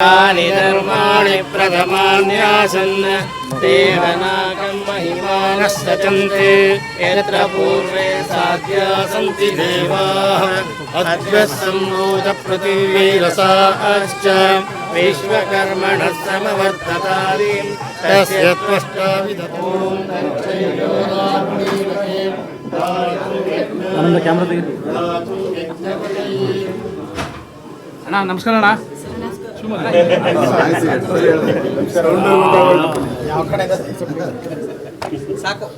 धर्माणि प्रथमान्यासन् देवनाकं महिमानः सचन्ते यत्र पूर्वे साध्या सन्ति देवाः अद्भ्यः सम्भूतपृथिवीरसाश्च विश्वकर्मणः समवर्ततादीं तस्य त्वष्टाविदपूर्णं नमस्कारः ಸಾಕು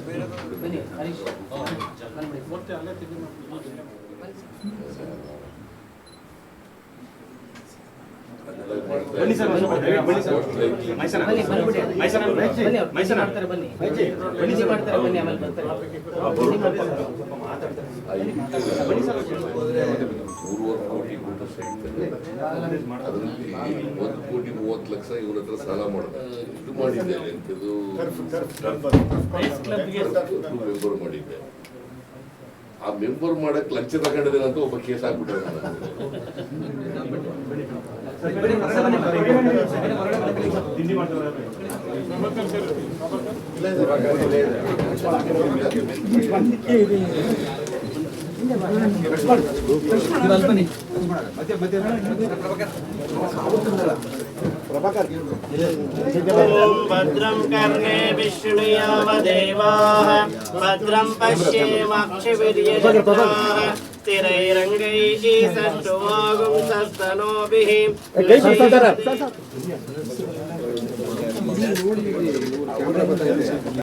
ಬನ್ನಿ ಸರ್ ಬನ್ನಿ ಸರ್ ಮೈಸನ ಮೈಸನ ಮೈಸನ ಮಾಡ್ತಾರೆ ಬನ್ನಿ ಬನ್ನಿ ಮಾಡ್ತಾರೆ ಬನ್ನಿ ಆಮೇಲೆ ಬರ್ತಾರೆ ಬನ್ನಿ ಸರ್ ಮೂರುವರೆ ಕೋಟಿ ಕೊಟ್ಟು ಒಂದು ಕೋಟಿ ಮೂವತ್ತು ಲಕ್ಷ ಇವ್ರ ಹತ್ರ ಸಾಲ ಇದು ಅಂತಿದ್ದು ಮೆಂಬರ್ ಮಾಡಿದ್ದೆ ಆ ಮೆಂಬರ್ ಮಾಡಕ್ ಲಂಚ ತಗೊಂಡಿದ್ದೇನೆ ಅಂತ ಒಬ್ಬ ಕೇಸ್ ಹಾಕ್ಬಿಟ್ಟ ಇಲ್ಲ भद्रम कर्णे विष्णुयावदेवाः भद्रम पश्येमाक्षिभिर्यजताः स्थिरैरङ्गैः षष्ठुवागुं